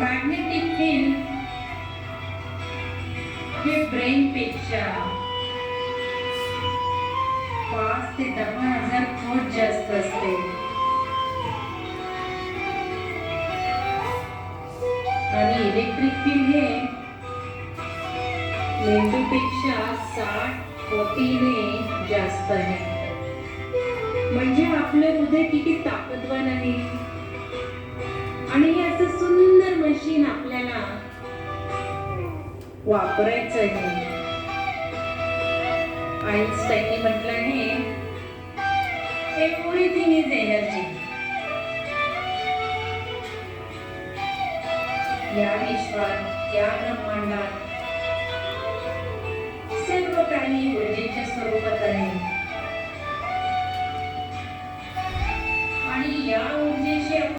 Magnetic field हे brain पेक्षा पाच ते दहा हजार पट जास्त असते. आणि इलेक्ट्रिक फील्ड हे मेंदूपेक्षा साठ कोटीने जास्त आहे. म्हणजे आपलं हृदय किती ताकदवान आहे वापरायचं आहे आईन्स्टाईनने म्हटलं आहे एव्हरीथिंग इज एनर्जी या विश्वात या ब्रह्मांडात सर्व काही ऊर्जेच्या स्वरूपात आहे. आणि या